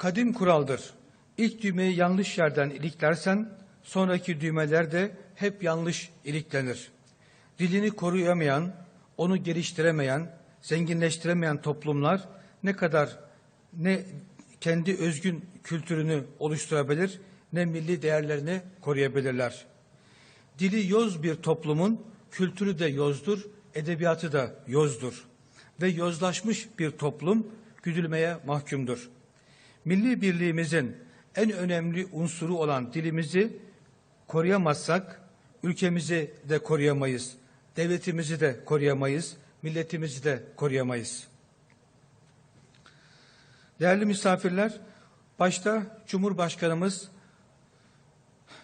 Kadim kuraldır. İlk düğmeyi yanlış yerden iliklersen sonraki düğmeler de hep yanlış iliklenir. Dilini koruyamayan, onu geliştiremeyen, zenginleştiremeyen toplumlar ne kadar ne kendi özgün kültürünü oluşturabilir ne milli değerlerini koruyabilirler. Dili yoz bir toplumun kültürü de yozdur, edebiyatı da yozdur. Ve yozlaşmış bir toplum güdülmeye mahkumdur. Milli birliğimizin en önemli unsuru olan dilimizi koruyamazsak ülkemizi de koruyamayız, devletimizi de koruyamayız, milletimizi de koruyamayız. Değerli misafirler, başta Cumhurbaşkanımız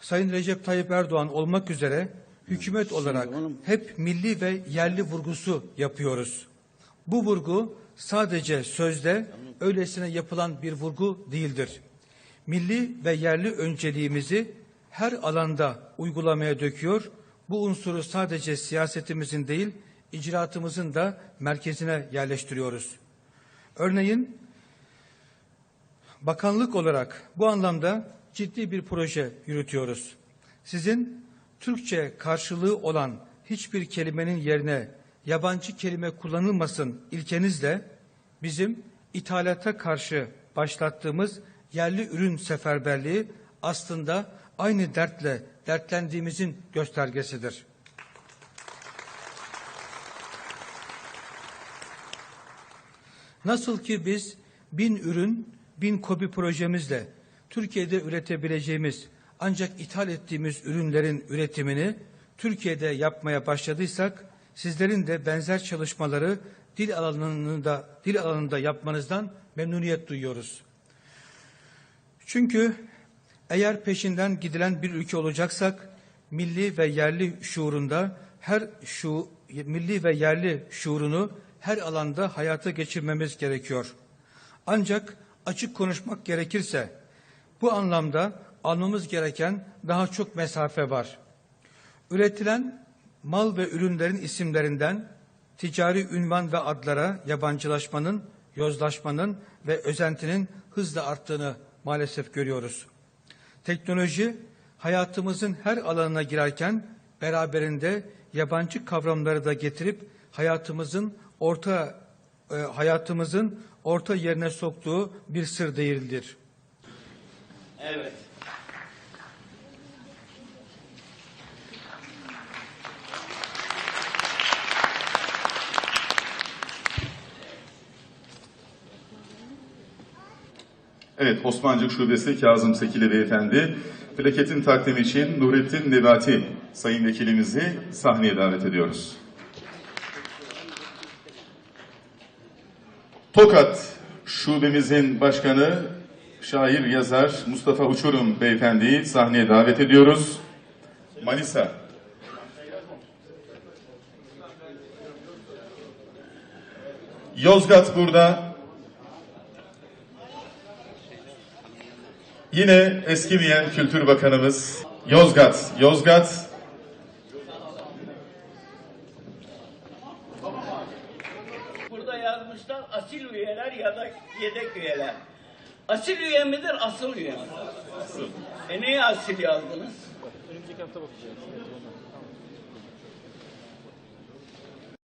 Sayın Recep Tayyip Erdoğan olmak üzere hükümet olarak hep milli ve yerli vurgusu yapıyoruz. Bu vurgu sadece sözde öylesine yapılan bir vurgu değildir. Milli ve yerli önceliğimizi her alanda uygulamaya döküyor. Bu unsuru sadece siyasetimizin değil, icraatımızın da merkezine yerleştiriyoruz. Örneğin bakanlık olarak bu anlamda ciddi bir proje yürütüyoruz. Sizin Türkçe karşılığı olan hiçbir kelimenin yerine yabancı kelime kullanılmasın ilkenizle bizim ithalata karşı başlattığımız yerli ürün seferberliği aslında aynı dertle dertlendiğimizin göstergesidir. Nasıl ki biz bin ürün, bin kobi projemizle Türkiye'de üretebileceğimiz ancak ithal ettiğimiz ürünlerin üretimini Türkiye'de yapmaya başladıysak sizlerin de benzer çalışmaları dil alanında dil alanında yapmanızdan memnuniyet duyuyoruz. Çünkü eğer peşinden gidilen bir ülke olacaksak milli ve yerli şuurunda her şu milli ve yerli şuurunu her alanda hayata geçirmemiz gerekiyor. Ancak açık konuşmak gerekirse bu anlamda almamız gereken daha çok mesafe var. Üretilen mal ve ürünlerin isimlerinden ticari ünvan ve adlara yabancılaşmanın, yozlaşmanın ve özentinin hızla arttığını maalesef görüyoruz. Teknoloji hayatımızın her alanına girerken beraberinde yabancı kavramları da getirip hayatımızın orta e, hayatımızın orta yerine soktuğu bir sır değildir. Evet. Evet, Osmancık Şubesi Kazım Sekili Beyefendi, plaketin takdimi için Nurettin Nebati Sayın Vekilimizi sahneye davet ediyoruz. Tokat Şubemizin Başkanı, şair yazar Mustafa Uçurum Beyefendi'yi sahneye davet ediyoruz. Manisa. Yozgat burada. Yine eskimeyen Kültür Bakanımız Yozgat, Yozgat. Burada yazmışlar asil üyeler ya da yedek üyeler. Asil üye midir, asıl üye midir? E niye asil yazdınız?